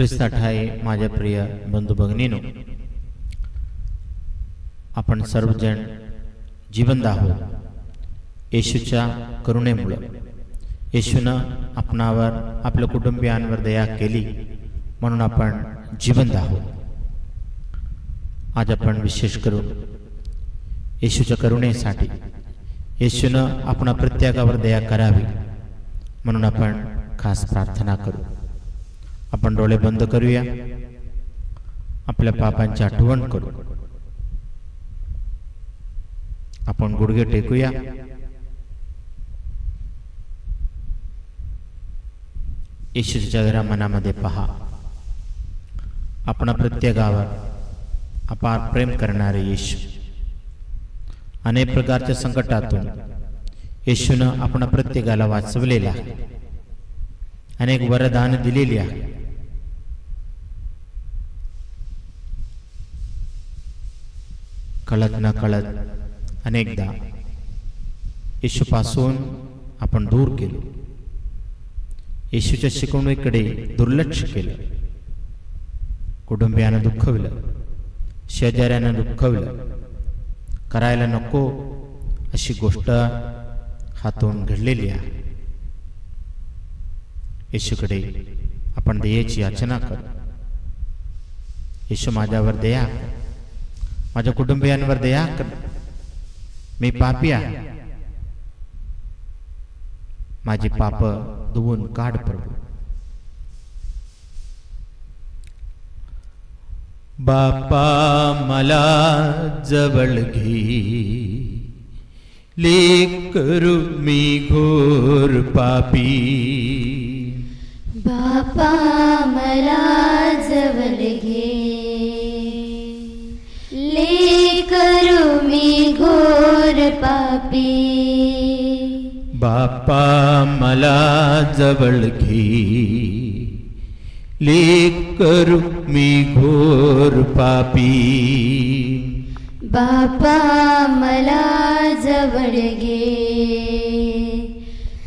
ख्रिस्ता ठाई माझ्या प्रिय बंधू भगिनीनो आपण सर्वजण जिवंत आहोत येशूच्या करुणेमुळं. येशूनं आपणावर आपल्या कुटुंबियांवर दया केली म्हणून आपण जिवंत आहोत. आज आपण विशेष करून येशूच्या करुणेसाठी येशूनं आपणा प्रत्येकावर दया करावी म्हणून आपण खास प्रार्थना करू. आपण डोळे बंद करूया. आपल्या पापांची आठवण करू. आपण गुडघे टेकूया. येशूच्या घरा मनामध्ये पहा. आपण प्रत्येकावर अपार प्रेम करणारे येशू. अनेक प्रकारच्या संकटातून येशून आपण प्रत्येकाला वाचवलेला अनेक वरदान दिलेली आहे. कळत न कळत अनेकदा येशूपासून आपण दूर केलो येशूच्या शिकवणीकडे दुर्लक्ष केलं. कुटुंबियानं दुःखवलं. शेजाऱ्यानं दुःखवलं. करायला नको अशी गोष्ट हातून घडलेली आहे. येशूकडे आपण दयेची याचना करू. येशू माझ्यावर दया कर. माझ्या कुटुंबियांवर दया कर. मी पापी आहे. माझी पाप धुवून काढ प्रभू. बापा मला जवळ घे. लेकरू मी घोर पापी. बापा मला जवळ घे. लेकरू मी घोर पापी. बापा मला जवळ घे. लेकरू मी घोर पापी. बापा मला जवळ घे.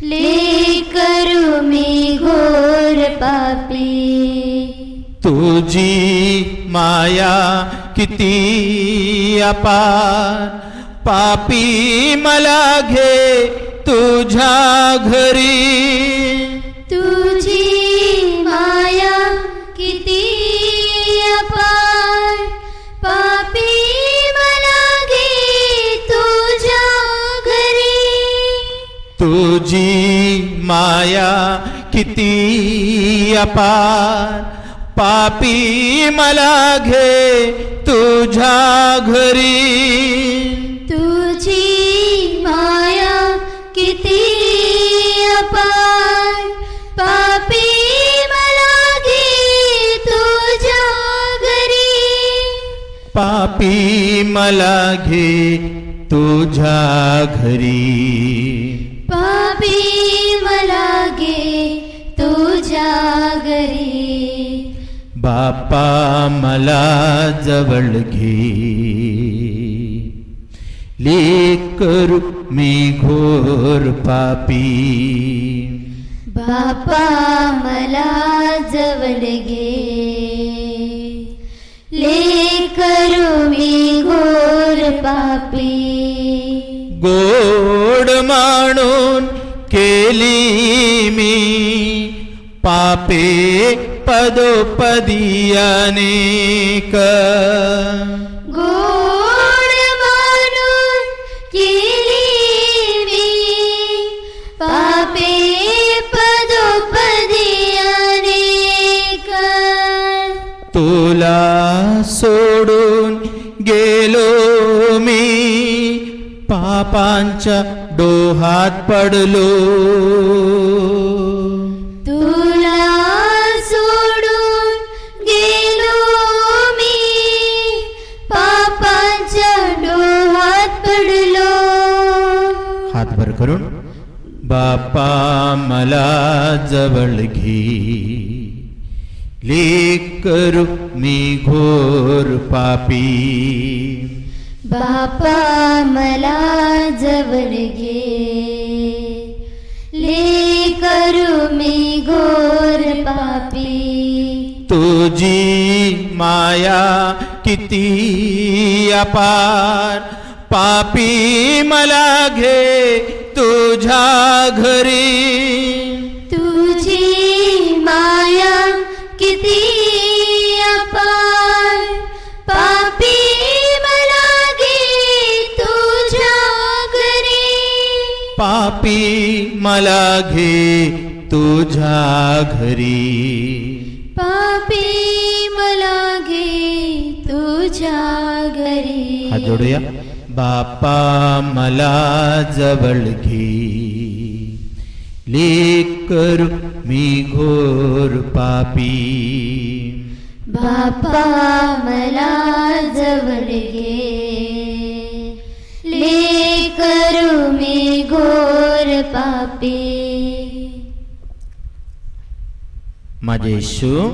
लेकरू मी घोर पापी. तुझी माया किती अपार. पापी मला घे तुझ्या घरी. तुझी माया किती अपार. पापी मला घे तुझ्या घरी. तुझी माया किती अपार. पापी मला घे तुझ्या घरी। तुझी माया किती अपार। पापी मला घे तुझ्या घरी। पापी मला घे तुझ्या घरी। बापा मला जवळ घे. लेकरू मी घोर पापी. बापा मला जवळ घे. लेकरू मी घोर पापी. गोड माणून केली मी पापे पदोपदी अनेक तुला सोडून गेलो मी पापांच्या डोहात पडलो. बापा मला जवळ घे लेकरू मी घोर पापी बापा मला जवळ घे लेकरू मी घोर पापी तुझी माया किती अपार पापी मला घे तुझ्या घरी। तुझी माया किती अपार। पापी मला घे तुझ्या घरी। पापी मला घे तुझ्या घरी। पापी मला घे तुझ्या घरी। हात जोडूया. बापा मला जवळ घे. लेकर मी घोर पापी. बापा मला जवळ घे. लेकरू मी घोर पापी. माझे येशू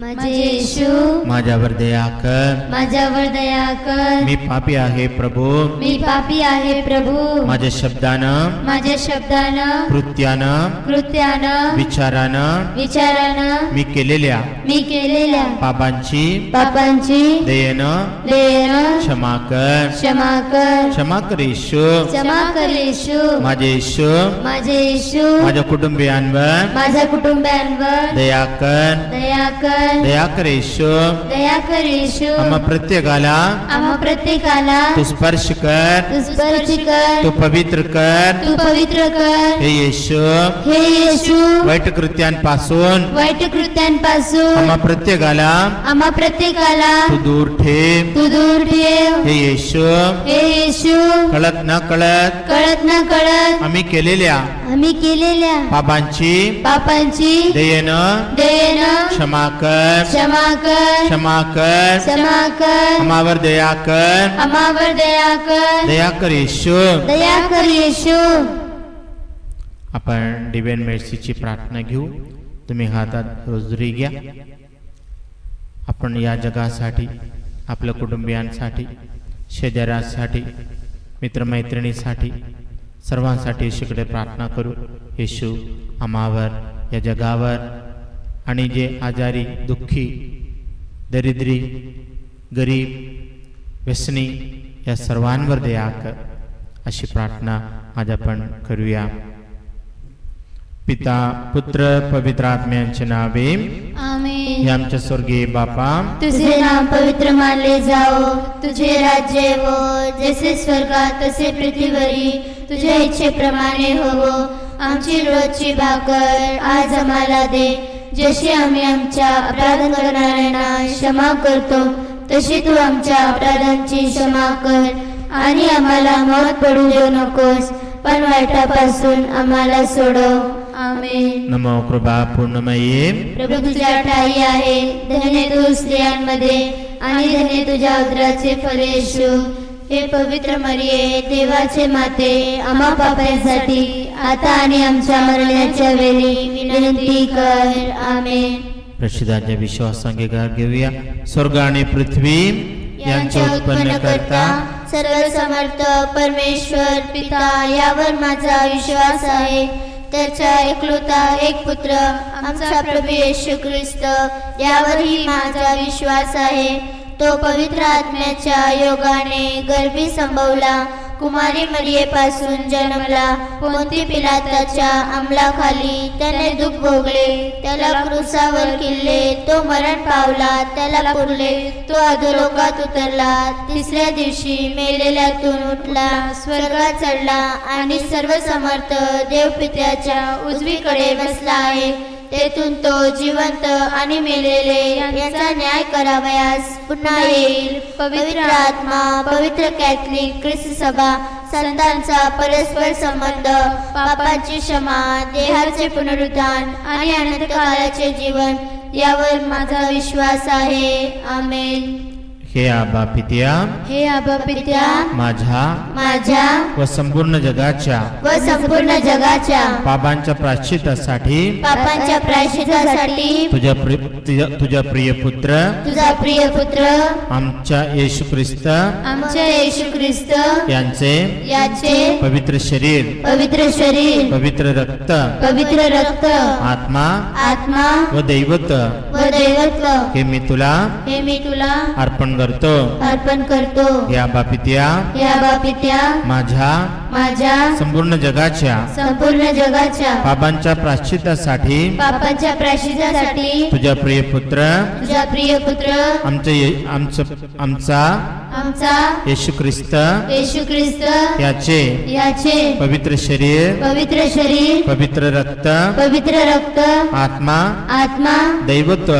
माझे येशू माझ्यावर दया कर. माझ्यावर दया कर. मी पापी आहे प्रभू. मी पापी आहे प्रभू. माझ्या शब्दानं माझ्या शब्दानं कृत्यानं कृत्यानं विचारानं विचारानं मी केलेल्या मी केलेल्या पापांची पापांची दयेनं देण क्षमा कर. क्षमा कर. क्षमा कर येशू. क्षमा कर येशू. माझे येशू. माझे येशू. माझ्या कुटुंबियांवर माझ्या कुटुंबियांवर दया कर. दया कर. दया कर येशू दया कर येशू आम्हा प्रत्येकाला आम्हा प्रत्येकाला तू स्पर्श कर तू स्पर्श कर तू पवित्र कर तू पवित्र कर हे येशू हे येशू वाईट कृत्यांपासून वाईट कृत्यांपासून आम्हा प्रत्येकाला आम्हा प्रत्येकाला तू दूर ठेव तू दूर ठेव हे येशू हे येशू कळत न कळत कळत ना कळत आम्ही केलेल्या आम्ही केलेल्या पापांची पापांची दयेनं देण क्षमा कर क्षमा कर क्षमा कर क्षमा कर आम्हावर दया कर आम्हावर दया कर दया कर येशू दया कर येशू आपण डिव्हाइन मेर्सीची प्रार्थना घेऊ. तुम्ही हातात रोजरी घ्या. आपण या जगासाठी आपल्या कुटुंबियांसाठी शेजाऱ्यांसाठी मित्रमैत्रिणीसाठी सर्वांसाठी येशूकडे प्रार्थना करू. येशू आम्हावर या जगावर. आणि जे आजारी दुःखी दरिद्री गरीब व्यसनी या सर्वांवर दया कर अशी प्रार्थना आज आपण करूया. पिता पुत्र पवित्र आत्म्यांचे नावे आमेन. हे आमच्या स्वर्गीय बापा तुझे नाम पवित्र मानले जाओ. तुझे राज्य हो जसे स्वर्गात तसे पृथ्वीवरी. तुझ्या इच्छेप्रमाणे होवो. आमची रोजची भाकर आज आम्हाला दे. जशी आम्ही आमच्या अपराध करणाऱ्यांना क्षमा करतो तशी तू आमच्या अपराधांची क्षमा कर. आणि आम्हाला मत पडू देऊ नकोस पण वाईटापासून आम्हाला सोडव. आमेन. नमो कृपा पूर्णमयी. प्रभू तुझ्या ठाई आहे धन्य तू स्त्रियांमध्ये आणि धन्य तुझ्या उदराचे फळ येशू हे पवित्र मरिये देवाचे माते आम्हा पापांसाठी आता आणि आमच्या मरण्याच्या वेळी विनंती कर. आमेन. प्रसिद्धांच्या विश्वास अंगीकार घेऊया. स्वर्ग आणि पृथ्वी यांचे उत्पन्न करता सर्व समर्थ परमेश्वर पिता यावर माझा विश्वास आहे. त्याचा एकलुता एक पुत्र आमचा प्रभू येशू ख्रिस्त यावरही माझा विश्वास आहे. तो पवित्र आत्म्याच्या योगाने गर्भी संभवला कुमारी मरियेपासून जन्मला. कोणती पिलाताच्या अंमलाखाली त्याने दुःख भोगले त्याला क्रुसावर किल्ले. तो मरण पावला त्याला पुरले. तो अधोलोकात उतरला तिसऱ्या दिवशी मेलेल्यातून उठला. स्वर्गात चढला आणि सर्व समर्थ देवपित्याच्या उजवीकडे बसला आहे. तेथून तो जिवंत आणि मेलेले याचा न्याय करावयास पुन्हा येईल. पवित्र आत्मा पवित्र कॅथलिक ख्रिस्त सभा संतांचा परस्पर संबंध पापाची क्षमा देहाचे पुनरुत्थान आणि अनंत काळाचे जीवन यावर माझा विश्वास आहे. आमेन. हे आबा पित्या हे आबा पित्या माझ्या माझ्या व संपूर्ण जगाच्या व संपूर्ण जगाच्या पापांच्या प्राश्चितासाठी पापांच्या प्रायश्चितासाठी तुझ्या प्रि- तुझ्या- तुझ्या प्रिय पुत्र तुझा प्रिय पुत्र आमच्या येशू ख्रिस्त आमच्या येशू ख्रिस्त यांचे याचे पवित्र शरीर पवित्र शरीर पवित्र रक्त पवित्र रक्त आत्मा आत्मा व दैवत व हे मी तुला हे मी तुला अर्पण करतो. अर्पण करतो. या बापित्या या बापित्या माझ्या माझ्या संपूर्ण जगाच्या संपूर्ण जगाच्या पापांच्या प्राश्चितासाठी पापांच्या प्राशितासाठी तुझ्या प्रिय पुत्र तुझा प्रिय पुत्र आमचं आमचं आमचा आमचा येशू ख्रिस्त येशू ख्रिस्त याचे याचे पवित्र शरीर पवित्र शरीर पवित्र रक्त पवित्र रक्त आत्मा आत्मा दैवत्व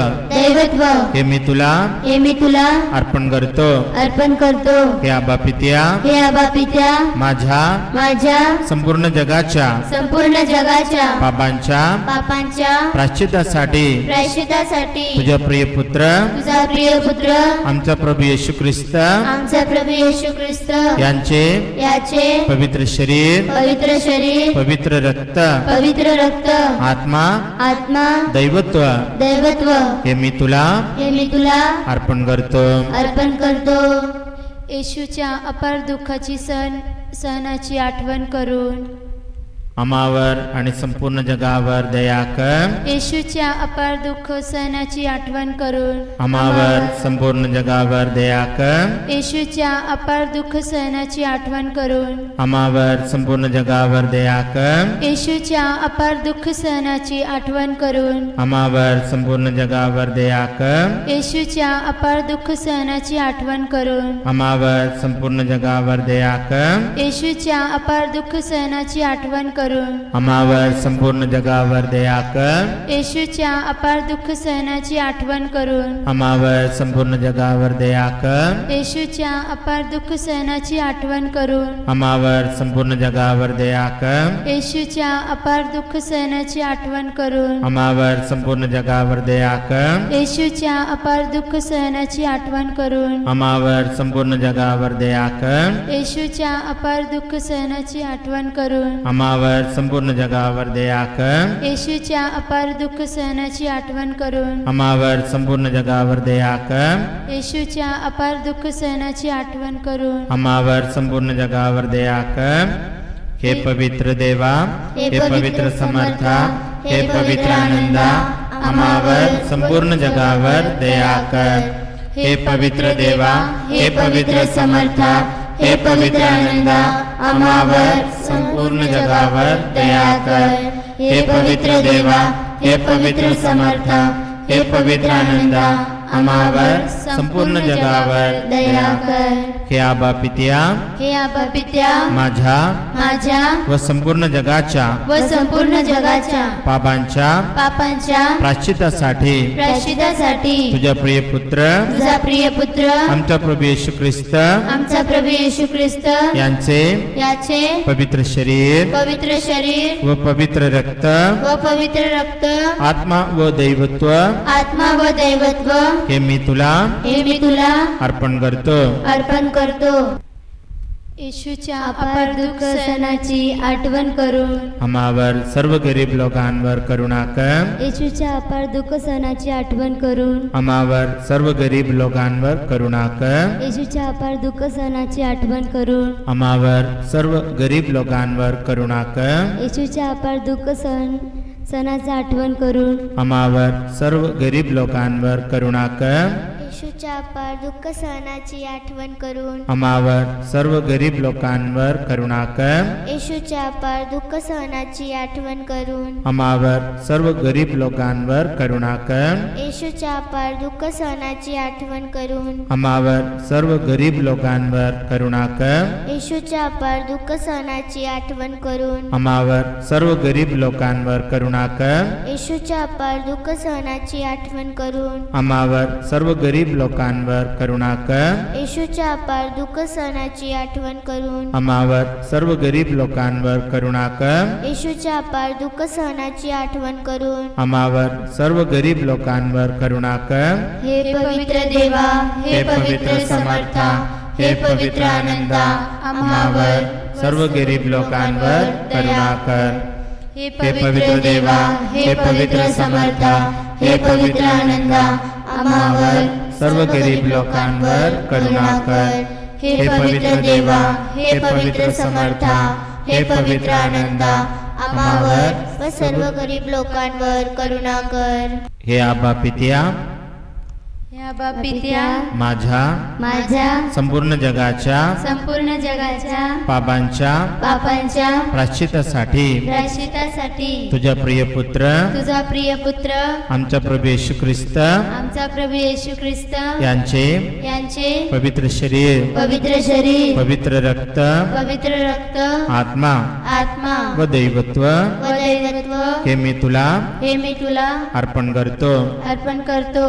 दैवत्व. हे मी तुला हे मी तुला अर्पण करतो. अर्पण करतो. हे आबापित्या हे अबापित्या माझ्या माझ्या संपूर्ण जगाच्या संपूर्ण जगाच्या पापांच्या पापांच्या प्राश्चितासाठी प्रायश्चितासाठी. तुझ्या प्रिय पुत्र तुझा प्रिय पुत्र आमचा प्रभू येशू ख्रिस्त आमचा प्रभू येशू ख्रिस्त यांचे याचे पवित्र शरीर पवित्र शरीर पवित्र रक्त पवित्र रक्त आत्मा आत्मा दैवत्व. दैवत्व. हे मी तुला हे मी तुला अर्पण करतो. अर्पण करतो. येशूच्या अपार दुःखाची सहन सहनाची आठवण करून. आम्हावर आणि संपूर्ण जगावर दया कर. येशूच्या अपार दुःख सहनाची आठवण करून आम्हावर संपूर्ण जगावर दया कर. येशूच्या अपार दुःख सहनाची आठवण करून आम्हावर संपूर्ण जगावर दया कर. येशूच्या अपार दुःख सहनाची आठवण करून आम्हावर संपूर्ण जगावर दया कर. येशूच्या अपार दुःख सहनाची आठवण करून आम्हावर संपूर्ण जगावर दया कर. येशूच्या अपार दुःख सहनाची आठवण करून आम्हावर संपूर्ण जगावर दया कर येशूच्या अपार दुःख सहनाची आठवण करून आम्हावर संपूर्ण जगावर दया कर येशूच्या अपार दुःख सहनाची आठवण करून आम्हावर संपूर्ण जगावर दया कर येशूच्या अपार दुःख सहनाची आठवण करून आम्हावर संपूर्ण जगावर दया कर येशूच्या अपार दुःख सहनाची आठवण करून आम्हावर संपूर्ण जगावर दया कर येशूच्या अपार दुःख सहनाची आठवण करून आम्हावर संपूर्ण जगावर दया कर। येशूच्या अपार दुःख सहनाची आठवण करून। आम्हावर संपूर्ण जगावर दया कर। येशूच्या अपार दुःख सहनाची आठवण करून। आम्हावर संपूर्ण जगावर दया कर। हे पवित्र देवा हे पवित्र समर्था हे पवित्र आनंदा आम्हावर संपूर्ण जगावर दया कर। हे पवित्र देवा हे पवित्र समर्था हे पवित्र आनंदा आम्हावर संपूर्ण जगावर दया कर हे पवित्र देवा हे पवित्र समर्थ हे पवित्र आनंदा आम्हावर संपूर्ण जगावर दया कर हे आबा पित्या हे अबापित्या माझ्या माझ्या व संपूर्ण जगाच्या व संपूर्ण जगाच्या पापांच्या पापांच्या प्राश्चितासाठी प्राशितासाठी तुझ्या प्रिय पुत्र तुझा प्रिय पुत्र आमचा प्रभू येशू ख्रिस्त आमचा प्रभू येशू ख्रिस्त यांचे याचे पवित्र शरीर पवित्र शरीर व पवित्र रक्त व पवित्र रक्त आत्मा व दैवत्व आत्मा व दैवत्व हे मी तुला हे मी तुला अर्पण करतो. अर्पण करतो. येशूच्या अपार दुःख सणाची आठवण करून. आम्हावर सर्व गरीब लोकांवर करुणा कर. येशूच्या अपार दुःख सणाची आठवण करून. आम्हावर सर्व गरीब लोकांवर करुणा कर. येशूच्या अपार दुःख सणाची आठवण करून. आम्हावर सर्व गरीब लोकांवर करुणा कर. येशूच्या अपार दुःख सण सणाची आठवण करून. आम्हावर सर्व गरीब लोकांवर करुणा कर. येशूच्या अपार दुःख सहनाची आठवण करून आम्हावर सर्व गरीब लोकांवर करुणा कर. येशूच्या अपार दुःख सहनाची आठवण करून आम्हावर सर्व गरीब लोकांवर करुणा कर. येशूच्या अपार दुःख सहनाची आठवण करून आम्हावर सर्व गरीब लोकांवर करुणा कर. येशूच्या अपार दुःख सहनाची आठवण करून आम्हावर सर्व गरीब लोकांवर करुणा कर. येशूच्या अपार दुःख सहनाची आठवण करून आम्हावर सर्व गरीब लोकांवर करुणा कर. येशूच्या अपार दुःख सहनाची आठवण करून. आम्हावर सर्व गरीब लोकांवर करुणा कर. येशूच्या अपार दुःख सहनाची आठवण करून. आम्हावर सर्व गरीब लोकांवर करुणा कर. हे पवित्र देवा हे पवित्र समर्था हे पवित्र आनंदा आम्हावर सर्व गरीब लोकांवर करुणा कर. हे हे पवित्र देवा हे पवित्र समर्था हे पवित्र आनंदा आम्हावर सर्व गरीब लोकांवर करुणा कर. हे पवित्र देवा हे पवित्र समर्था हे पवित्र आनंदा आम्हावर व सर्व गरीब लोकांवर करुणा कर. हे आबा पित्या माझ्या माझ्या संपूर्ण जगाच्या संपूर्ण जगाच्या पापांच्या पापांच्या प्राश्चितासाठी प्रायश्चितासाठी तुझ्या प्रिय पुत्र तुझा प्रिय पुत्र आमचा प्रभू येशू ख्रिस्त आमचा प्रभू येशू ख्रिस्त यांचे यांचे पवित्र शरीर पवित्र शरीर पवित्र रक्त पवित्र रक्त आत्मा आत्मा व दैवत्व व दैवत्व हे मी तुला हे मी तुला अर्पण करतो. अर्पण करतो.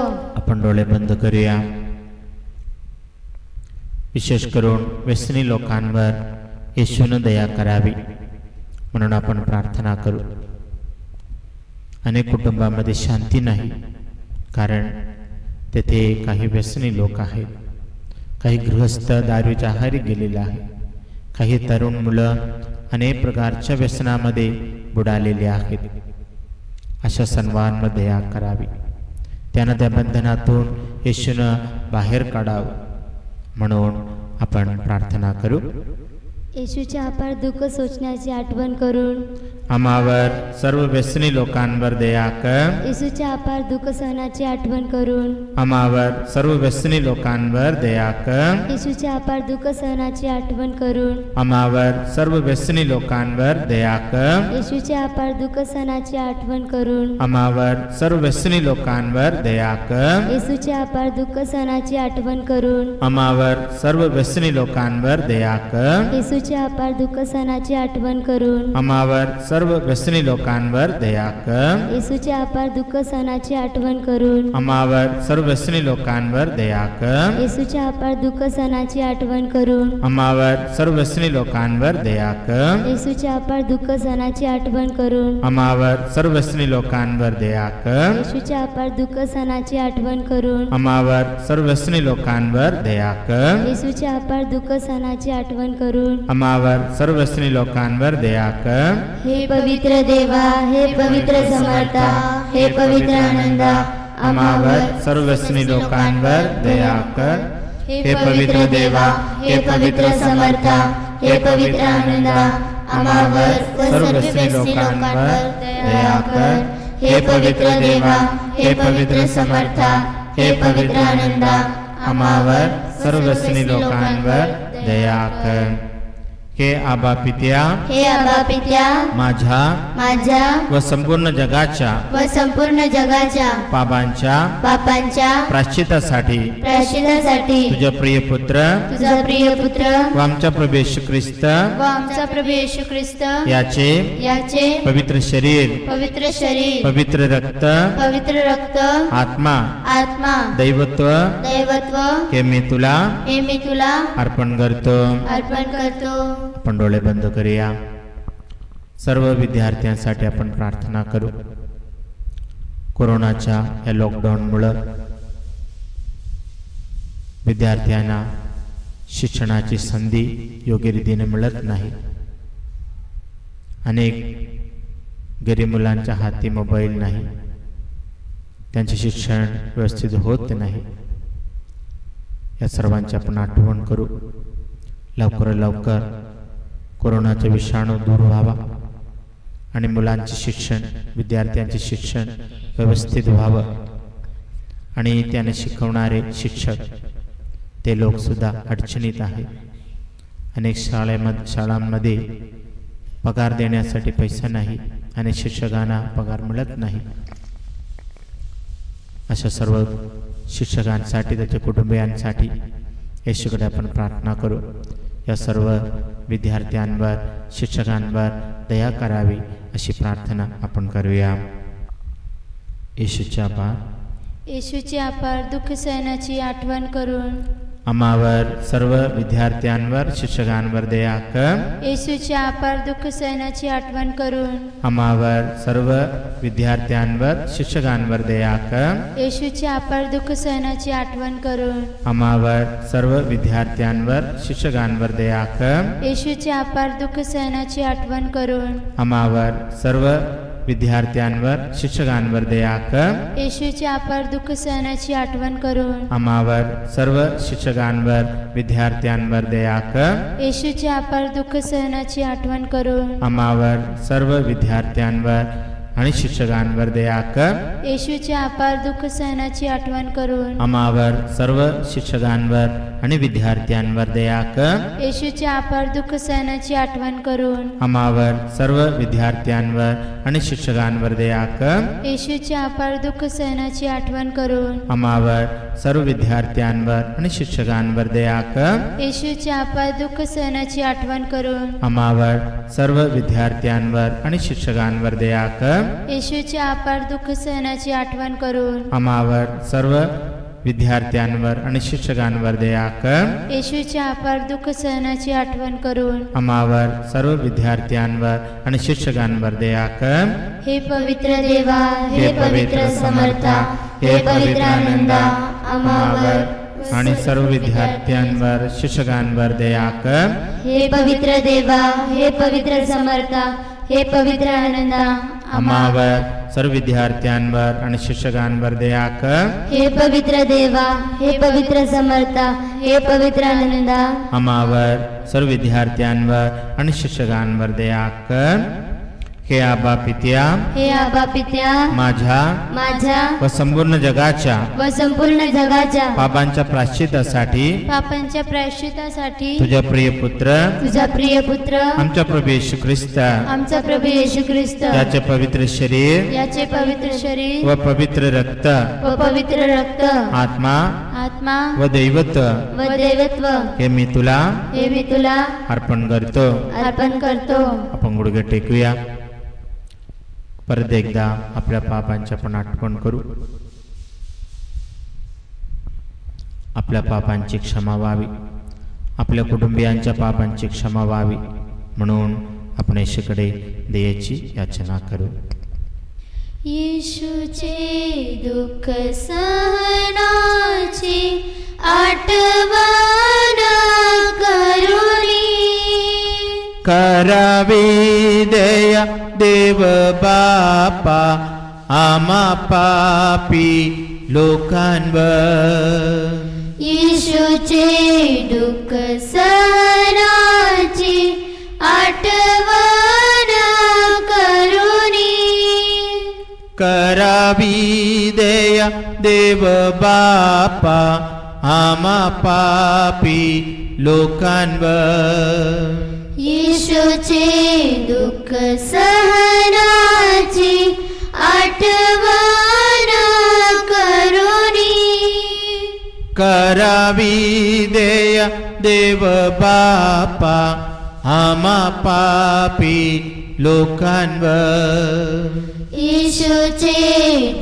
आपण डोळे बंद करूया. विशेष करून व्यसनी लोकांवर येशून दया करावी म्हणून आपण प्रार्थना करू. अनेक कुटुंबामध्ये शांती नाही कारण तेथे काही व्यसनी लोक आहेत. काही गृहस्थ दारूच्या आहारी गेलेले आहे. काही तरुण मुलं अनेक प्रकारच्या व्यसनामध्ये बुडालेली आहेत. अशा सर्वांमध्ये दया करावी. त्यानं त्या बंधनातून येशून बाहेर काढावं. म्हणून आपण प्रार्थना करू. येशूच्या अपार दुःख सोचण्याची आठवण करून आम्हावर सर्व व्यसनी लोकांवर दया कर। येशूच्या अपार दुःख सहनाची आठवण करून। आम्हावर सर्व व्यसनी लोकांवर दया कर। येशूच्या अपार दुःख सहनाची आठवण करून। आम्हावर सर्व व्यसनी लोकांवर दया कर। येशूच्या अपार दुःख सहनाची आठवण करून। आम्हावर सर्व व्यसनी लोकांवर दया कर। येशूच्या अपार दुःख सहनाची आठवण करून। आम्हावर सर्व व्यसनी लोकांवर दया कर। येशूच्या अपार दुःख सहनाची आठवण करून। आम्हावर सर्व व्यसनी लोकांवर दया कर. येशूच्या अपार दुःख सहनाची आठवण करून. आम्हावर सर्व व्यसनी लोकांवर दया कर. येशूच्या अपार दुःख सहनाची आठवण करून. आम्हावर सर्व व्यसनी लोकांवर दया कर. येशूच्या अपार दुःख सहनाची आठवण करून. आम्हावर सर्व व्यसनी लोकांवर दया कर. येशूच्या अपार दुःख सहनाची आठवण करून. आम्हावर सर्व व्यसनी लोकांवर दया कर. येशूच्या अपार दुःख सहनाची आठवण करून. आम्हावर सर्व व्यसनी लोकांवर दया कर. हे पवित्र देवा हे पवित्र समर्था हे पवित्र आनंदा आम्हावर सर्व लोकांवर दया कर. हे पवित्र देवा हे पवित्र समर्था हे पवित्र आनंदा आम्हावर सर्व लोकांवर दया कर. हे पवित्र देवा हे पवित्र समर्था हे पवित्र आनंदा आम्हावर सर्व लोकांवर दया कर. हे आबा पित्या हे आबा पित्या माझ्या माझ्या व संपूर्ण जगाच्या व संपूर्ण जगाच्या पापांच्या पापांच्या प्राश्चितासाठी प्रायश्चितासाठी तुझ्या प्रिय पुत्र तुझा प्रिय पुत्र व आमच्या प्रभू येशू ख्रिस्त व आमचा प्रभू येशू ख्रिस्त याचे याचे पवित्र शरीर पवित्र शरीर पवित्र रक्त पवित्र रक्त आत्मा आत्मा दैवत्व दैवत्व हे मी तुला हे मी तुला अर्पण करतो. अर्पण करतो. आपण डोळे बंद करूया. सर्व विद्यार्थ्यांसाठी आपण प्रार्थना करू. कोरोनाच्या या लॉकडाऊनमुळं विद्यार्थ्यांना शिक्षणाची संधी योग्य रीतीने मिळत नाही. अनेक गरीब मुलांच्या हाती मोबाईल नाही. त्यांचे शिक्षण व्यवस्थित होत नाही. या सर्वांची आपण आठवण करू. लवकर लवकर कोरोनाचा विषाणू दूर व्हावा आणि मुलांचे शिक्षण विद्यार्थ्यांचे शिक्षण व्यवस्थित व्हावं. आणि त्याने शिकवणारे शिक्षक ते लोकसुद्धा अडचणीत आहे अनेक शाळेमध्ये शाळांमध्ये पगार देण्यासाठी पैसा नाही आणि शिक्षकांना पगार मिळत नाही. अशा सर्व शिक्षकांसाठी त्याच्या कुटुंबियांसाठी येशूकडे आपण प्रार्थना करू. या सर्व विद्यार्थ्यांवर शिक्षकांवर दया करावी अशी प्रार्थना आपण करूया. येशूच्या पार येशूची अपार दुःख सहनाची आठवण करून. आम्हावर सर्व विद्यार्थ्यांवर शिक्षकांवर दया कर. येशूच्या अपार दुःख सहनाची आठवण करून. आम्हावर सर्व विद्यार्थ्यांवर शिक्षकांवर दया कर. येशूच्या अपार दुःख सहनाची आठवण करून. आम्हावर सर्व विद्यार्थ्यांवर शिक्षकांवर दया कर. येशूच्या अपार दुःख सहनाची आठवण करून. आम्हावर सर्व विद्यार्थ्यांवर शिक्षकांवर दया कर. येशूच्या अपार दुःख सहनाची आठवण करून. आम्हावर सर्व शिक्षकांवर विद्यार्थ्यांवर दया कर. येशूच्या अपार दुःख सहनाची आठवण करून. आम्हावर सर्व विद्यार्थ्यांवर आणि शिक्षकांवर दया कर. येशूच्या अपार दुःख सहनाची आठवण करून आम्हावर सर्व शिक्षकांवर आणि विद्यार्थ्यांवर दया कर. येशूच्या अपार दुःख सहनाची आठवण करून आम्हावर सर्व विद्यार्थ्यांवर आणि शिक्षकांवर दया कर. येशूच्या अपार दुःख सहनाची आठवण करून आम्हावर सर्व विद्यार्थ्यांवर आणि शिक्षकांवर दया कर. येशूच्या अपार दुःख सहनाची आठवण करून आम्हावर सर्व विद्यार्थ्यांवर आणि शिक्षकांवर दया कर. येशूच्या अपार दुःख सहनाची आठवण करून आम्हावर सर्व विद्यार्थ्यांवर आणि शिक्षकांवर दया कर. येशूच्या अपार दुःख सहनाची आठवण करून आम्हावर सर्व विद्यार्थ्यांवर आणि शिक्षकांवर दया कर. हे पवित्र पवित्र देवा हे पवित्र समर्था हे पवित्र आनंदा आम्हावर आणि सर्व विद्यार्थ्यांवर शिक्षकांवर दया कर. हे पवित्र देवा हे पवित्र समर्था हे पवित्र आनंदा आम्हावर सर्व विद्यार्थ्यांवर आणि शिक्षकांवर दया कर हे पवित्र देवा हे पवित्र समर्था हे पवित्र आनंदा आम्हावर सर्व विद्यार्थ्यांवर आणि शिक्षकांवर दया कर हे आबा पित्या हे आबा पित्या माझ्या माझ्या व संपूर्ण जगाच्या व संपूर्ण जगाच्या पापांच्या प्राश्चितासाठी पापांच्या प्रायश्चितासाठी तुझ्या प्रिय पुत्र तुझा प्रिय पुत्र आमच्या प्रभू येशू ख्रिस्त आमचा प्रभू येशू ख्रिस्त त्याचे पवित्र शरीर याचे पवित्र शरीर व पवित्र रक्त व पवित्र रक्त आत्मा आत्मा व दैवत्व व दैवत्व. हे मी तुला हे मी तुला अर्पण करतो. अर्पण करतो. आपण गुडघे टेकूया. परत एकदा आपल्या पापांची आपण आठवण करू. आपल्या पापांची क्षमा व्हावी. आपल्या कुटुंबियांच्या पापांची क्षमा व्हावी. म्हणून आपण येशूकडे दयेची याचना करू येशूचे दुःख सहनाची आठवण करू करावी दया देव बापा आमा पापी लोकांवर येशूचे दुःख सहनाची आठवण करुणी करावी दया देव बापा आमा पापी लोकांवर येशूचे दुःख सहनाची आठवण करुणी. करावी दया देव बापा आमा पापी लोकांवर. येशूचे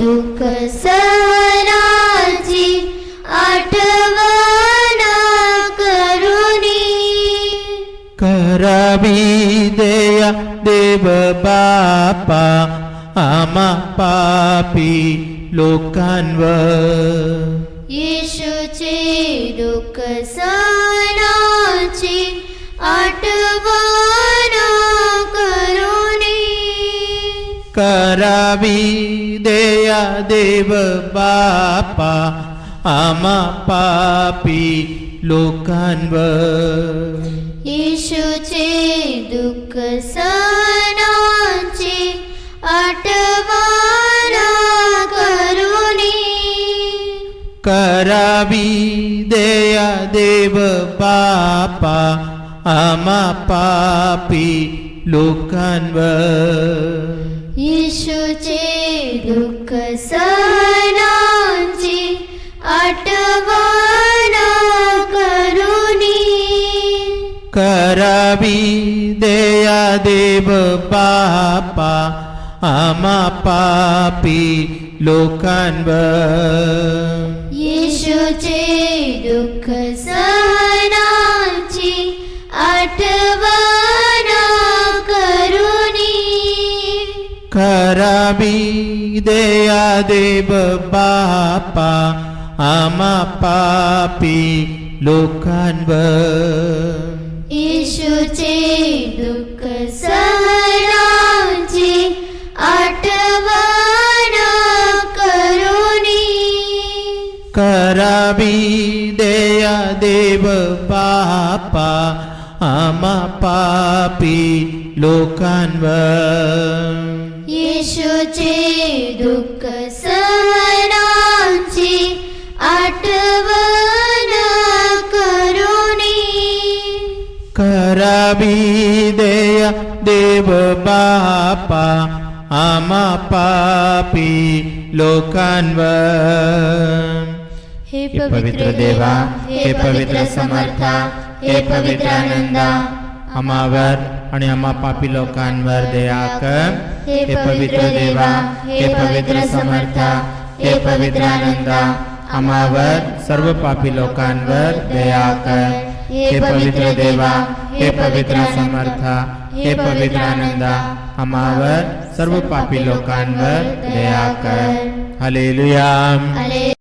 दुःख सहनाची आठवण करावी दया देव बापा आमा पापी लोकांवर येशूचे दुःख सहनाची आठवण करुणी. करावी दया देव बापा आमा पापी लोकांवर येशूचे दुःख सहनाची आठवण करुणी करावी दया देव बापा आमा पापी लोकांवर येशूचे करावी. दया देव बापा आमा पापी लोकांवर. येशूचे दुःख सहनाची आठवण करुणी करावी. दया देव बापा आमा पापी लोकांवर. येशूचे दुःख सहनाची आठवण करुणी. करावी दया देव पापा आमा पापी लोकांवर. येशूचे दुःख सहन दया देव बापा आम्हा पापी लोकांवर हे हे पवित्र देवा हे पवित्र समर्था हे पवित्र आनंदा आम्हावर आणि आम्हा पापी लोकांवर दया कर। हे पवित्र देवा हे पवित्र समर्था हे पवित्र आनंदा आम्हावर सर्व पापी लोकांवर दया कर। हे पवित्र देवा हे पवित्र समर्था हे पवित्र आनंदा आम्हावर सर्व पापी लोकांवर दया कर. हालेलुया. हाले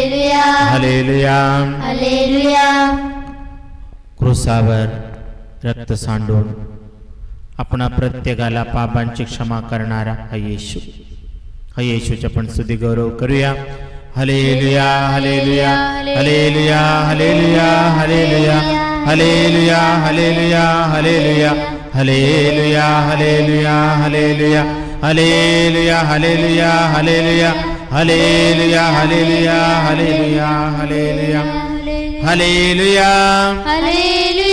हालेलुया. हालेलुया. हालेलुया. क्रुसावर रक्त सांडून आपणा प्रत्येकाला पापांची क्षमा करणारा हयेशू येशू पण सुधी गौरव करूया hallelujah hallelujah hallelujah hallelujah hallelujah hallelujah hallelujah hallelujah hallelujah hallelujah hallelujah hallelujah hallelujah hallelujah hallelujah hallelujah hallelujah hallelujah hallelujah hallelujah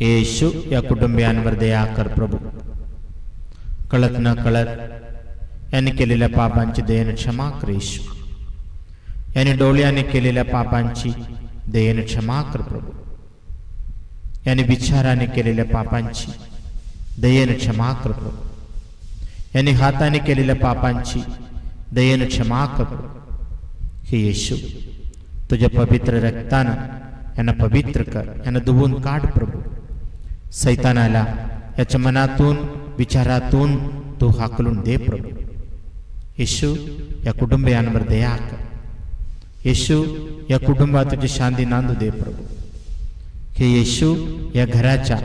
येशू या कुटुंबियांवर दया कर प्रभू कळत न कळत यांनी केलेल्या पापांची दयन क्षमा कर येशू यांनी डोळ्याने केलेल्या पापांची दयन क्षमा कर प्रभू यांनी विचाराने केलेल्या पापांची दयन क्षमा कर प्रभू यांनी हाताने केलेल्या पापांची दयन क्षमा कर प्रभू हे येशू तुझ्या पवित्र रक्तानं यांना पवित्र कर यांना धुवून काढ प्रभू सैतानाला. याच्या मनातून विचारातून तो हाकलून दे प्रभू. येशू या कुटुंबियांवर दया कर येशू या कुटुंबात तुझी शांती नांदू दे प्रभू. हे येशू या घराच्या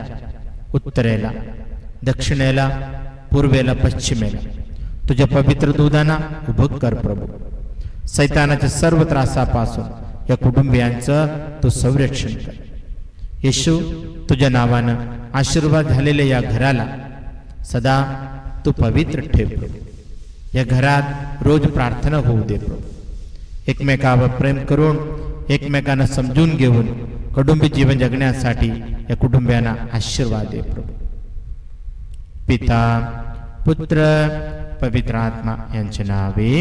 उत्तरेला दक्षिणेला पूर्वेला पश्चिमेला. तुझ्या पवित्र दुधाना उभं कर प्रभू. सैतानाच्या सर्व त्रासापासून या कुटुंबियांचं तू संरक्षण कर. येशू तुझ्या नावानं आशीर्वाद झालेल्या या घराला सदा तू पवित्र ठेव. प्रभू या घरात रोज प्रार्थना होऊ दे प्रभू. एकमेकावर प्रेम करून एकमेकांना समजून घेऊन कुटुंबी जीवन जगण्यासाठी या कुटुंबियांना आशीर्वाद दे प्रभू. पिता पुत्र पवित्र आत्मा यांचे नावे.